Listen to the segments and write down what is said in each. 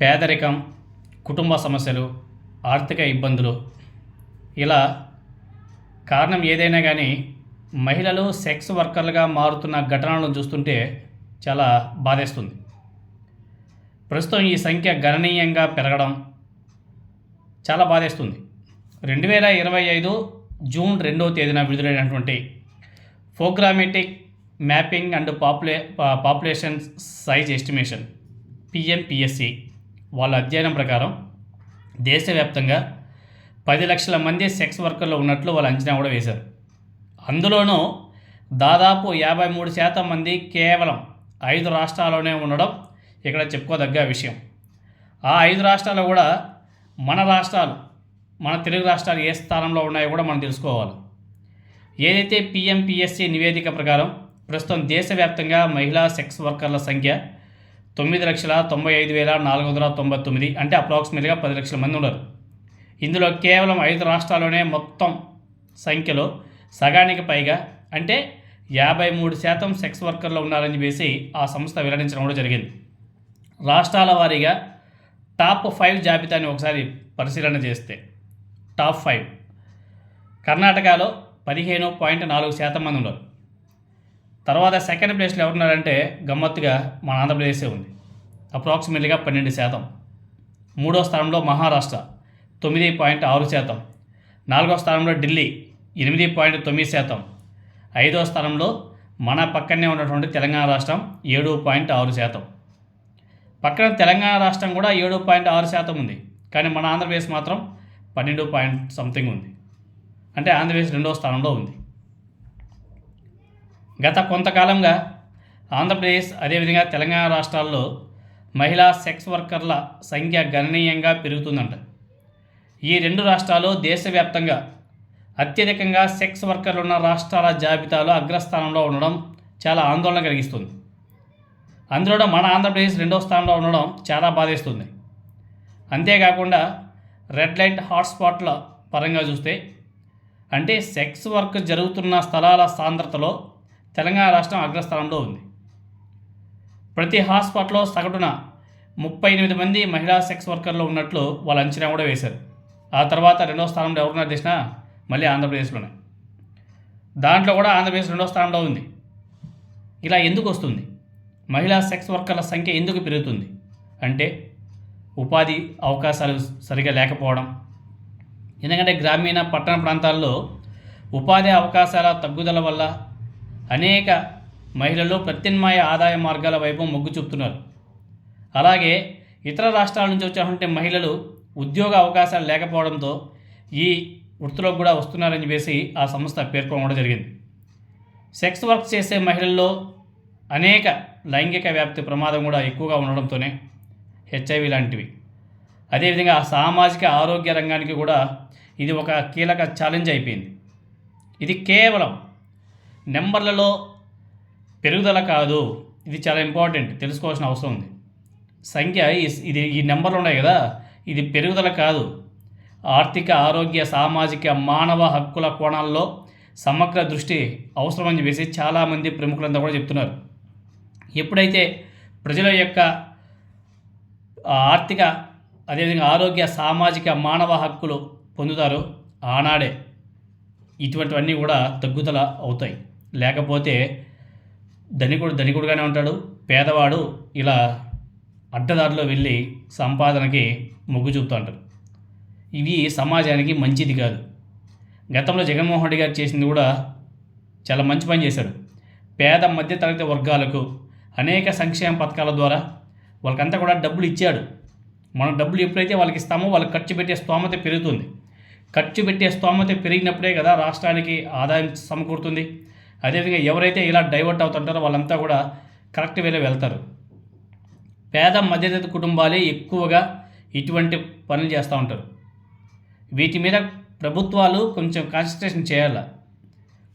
పేదరికం కుటుంబ సమస్యలు ఆర్థిక ఇబ్బందులు. ఇలా కారణం ఏదైనా కానీ మహిళలు సెక్స్ వర్కర్లుగా మారుతున్న ఘటనలను చూస్తుంటే చాలా బాధేస్తుంది. ప్రస్తుతం ఈ సంఖ్య గణనీయంగా పెరగడం చాలా బాధేస్తుంది. రెండు వేల ఇరవై ఐదు జూన్ రెండవ తేదీన విడుదలైనటువంటి ప్రోగ్రామేటిక్ మ్యాపింగ్ అండ్ పాపులే పాపులేషన్ సైజ్ ఎస్టిమేషన్ పిఎంపిఎస్సి వాళ్ళ అధ్యయనం ప్రకారం దేశవ్యాప్తంగా పది లక్షల మంది సెక్స్ వర్కర్లు ఉన్నట్లు వాళ్ళు అంచనా కూడా వేశారు. అందులోనూ దాదాపు యాభై మూడు శాతం మంది కేవలం ఐదు రాష్ట్రాల్లోనే ఉండడం ఇక్కడ చెప్పుకోదగ్గ విషయం. ఆ ఐదు రాష్ట్రాలు కూడా మన రాష్ట్రాలు మన తెలుగు రాష్ట్రాలు ఏ స్థానంలో ఉన్నాయో కూడా మనం తెలుసుకోవాలి. ఏదైతే పిఎంపిఎస్సి నివేదిక ప్రకారం ప్రస్తుతం దేశవ్యాప్తంగా మహిళా సెక్స్ వర్కర్ల సంఖ్య తొమ్మిది లక్షల తొంభై ఐదు వేల నాలుగు వందల తొంభై తొమ్మిది అంటే అప్రాక్సిమేట్గా పది లక్షల మంది ఉన్నారు. ఇందులో కేవలం ఐదు రాష్ట్రాల్లోనే మొత్తం సంఖ్యలో సగానికి పైగా అంటే యాభై మూడు శాతం సెక్స్ వర్కర్లు ఉన్నారని చెప్పేసి ఆ సంస్థ వెల్లడించడం కూడా జరిగింది. రాష్ట్రాల వారీగా టాప్ ఫైవ్ జాబితాని ఒకసారి పరిశీలన చేస్తే టాప్ ఫైవ్. కర్ణాటకలో పదిహేను పాయింట్ నాలుగు శాతం మంది ఉన్నారు. తర్వాత సెకండ్ ప్లేస్లో ఎవరున్నారంటే గమ్మత్తుగా మన ఆంధ్రప్రదేశే ఉంది. అప్రాక్సిమేట్లీగా పన్నెండు శాతం. మూడో స్థానంలో మహారాష్ట్ర తొమ్మిది పాయింట్ ఆరు శాతం. నాలుగో స్థానంలో ఢిల్లీ ఎనిమిది పాయింట్ తొమ్మిది శాతం. ఐదో స్థానంలో మన పక్కనే ఉన్నటువంటి తెలంగాణ రాష్ట్రం ఏడు పాయింట్ ఆరు శాతం. పక్కన తెలంగాణ రాష్ట్రం కూడా ఏడు పాయింట్ ఆరు శాతం ఉంది. కానీ మన ఆంధ్రప్రదేశ్ మాత్రం పన్నెండు పాయింట్ సంథింగ్ ఉంది. అంటే ఆంధ్రప్రదేశ్ రెండో స్థానంలో ఉంది. గత కొంతకాలంగా ఆంధ్రప్రదేశ్ అదేవిధంగా తెలంగాణ రాష్ట్రాల్లో మహిళా సెక్స్ వర్కర్ల సంఖ్య గణనీయంగా పెరుగుతుందంట. ఈ రెండు రాష్ట్రాలు దేశవ్యాప్తంగా అత్యధికంగా సెక్స్ వర్కర్లు ఉన్న రాష్ట్రాల జాబితాలో అగ్రస్థానంలో ఉండడం చాలా ఆందోళన కలిగిస్తుంది. అందులో మన ఆంధ్రప్రదేశ్ రెండో స్థానంలో ఉండడం చాలా బాధేస్తుంది. అంతేకాకుండా రెడ్ లైట్ హాట్స్పాట్ల పరంగా చూస్తే అంటే సెక్స్ వర్క్ జరుగుతున్న స్థలాల సాంద్రతలో తెలంగాణ రాష్ట్రం అగ్రస్థానంలో ఉంది. ప్రతి హాస్పిటల్లో సగటున ముప్పై ఎనిమిది మంది మహిళా సెక్స్ వర్కర్లు ఉన్నట్లు వాళ్ళు అంచనా కూడా వేశారు. ఆ తర్వాత రెండో స్థానంలో ఎవరున్నారు తెలిసిన మళ్ళీ ఆంధ్రప్రదేశ్లోనే. దాంట్లో కూడా ఆంధ్రప్రదేశ్ రెండో స్థానంలో ఉంది. ఇలా ఎందుకు వస్తుంది? మహిళా సెక్స్ వర్కర్ల సంఖ్య ఎందుకు పెరుగుతుంది? అంటే ఉపాధి అవకాశాలు సరిగా లేకపోవడం. ఎందుకంటే గ్రామీణ పట్టణ ప్రాంతాల్లో ఉపాధి అవకాశాల తగ్గుదల వల్ల అనేక మహిళలు ప్రత్యామ్నాయ ఆదాయ మార్గాల వైపు మొగ్గు చూపుతున్నారు. అలాగే ఇతర రాష్ట్రాల నుంచి వచ్చినటువంటి మహిళలు ఉద్యోగ అవకాశాలు లేకపోవడంతో ఈ వృత్తిలోకి కూడా వస్తున్నారని చెప్పేసి ఆ సంస్థ పేర్కొనడం జరిగింది. సెక్స్ వర్క్ చేసే మహిళల్లో అనేక లైంగిక వ్యాప్తి ప్రమాదం కూడా ఎక్కువగా ఉండడంతోనే హెచ్ఐవి లాంటివి. అదేవిధంగా సామాజిక ఆరోగ్య రంగానికి కూడా ఇది ఒక కీలక ఛాలెంజ్ అయిపోయింది. ఇది కేవలం నెంబర్లలో పెరుగుదల కాదు. ఇది చాలా ఇంపార్టెంట్. తెలుసుకోవాల్సిన అవసరం ఉంది. సంఖ్య ఇది ఈ నెంబర్లు ఉన్నాయి కదా. ఇది పెరుగుదల కాదు. ఆర్థిక ఆరోగ్య సామాజిక మానవ హక్కుల కోణాల్లో సమగ్ర దృష్టి అవసరమని చెప్పేసి చాలామంది ప్రముఖులంతా కూడా చెప్తున్నారు. ఎప్పుడైతే ప్రజల యొక్క ఆర్థిక అదేవిధంగా ఆరోగ్య సామాజిక మానవ హక్కులు పొందుతారో ఆనాడే ఇటువంటివన్నీ కూడా తగ్గుదల అవుతాయి. లేకపోతే ధనికుడు ధనికుడుగానే ఉంటాడు. పేదవాడు ఇలా అడ్డదారిలో వెళ్ళి సంపాదనకి మొగ్గు చూపుతూ ఉంటారు ఇవి సమాజానికి మంచిది కాదు. గతంలో జగన్మోహన్ రెడ్డి గారు చేసింది కూడా చాలా మంచి పని చేశాడు. పేద మధ్యతరగతి వర్గాలకు అనేక సంక్షేమ పథకాల ద్వారా వాళ్ళకంతా కూడా డబ్బులు ఇచ్చాడు. మనం డబ్బులు ఎప్పుడైతే వాళ్ళకి ఇస్తామో వాళ్ళకి ఖర్చు పెట్టే స్తోమత పెరుగుతుంది. ఖర్చు పెట్టే స్తోమత పెరిగినప్పుడే కదా రాష్ట్రానికి ఆదాయం సమకూరుతుంది. అదేవిధంగా ఎవరైతే ఇలా డైవర్ట్ అవుతుంటారో వాళ్ళంతా కూడా కరెక్ట్ వేలో వెళ్తారు. పేద మధ్యతరగతి కుటుంబాలే ఎక్కువగా ఇటువంటి పనులు చేస్తూ ఉంటారు. వీటి మీద ప్రభుత్వాలు కొంచెం కాన్సన్ట్రేషన్ చేయాల?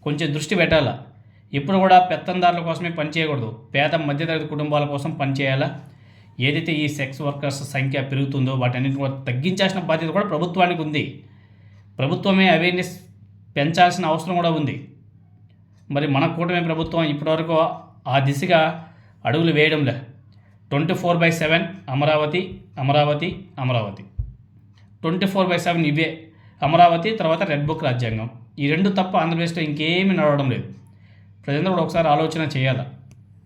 కొంచెం దృష్టి పెట్టాలా? ఎప్పుడు కూడా పెత్తందారుల కోసమే పని చేయకూడదు. పేద మధ్యతరగతి కుటుంబాల కోసం పని చేయాలా? ఏదైతే ఈ సెక్స్ వర్కర్స్ సంఖ్య పెరుగుతుందో వాటన్నిటిని కూడా తగ్గించాల్సిన బాధ్యత కూడా ప్రభుత్వానికి ఉంది. ప్రభుత్వమే అవేర్నెస్ పెంచాల్సిన అవసరం కూడా ఉంది. మరి మన కూటమి ప్రభుత్వం ఇప్పటివరకు ఆ దిశగా అడుగులు వేయడంలే. Twenty four by seven Amaravati Amaravati Amaravati. Twenty four by seven ఇవే. అమరావతి తర్వాత రెడ్ బుక్ రాజ్యాంగం. ఈ రెండు తప్ప ఆంధ్రప్రదేశ్లో ఇంకేమీ నడవడం లేదు. ప్రజలందరూ కూడా ఒకసారి ఆలోచన చేయాలి?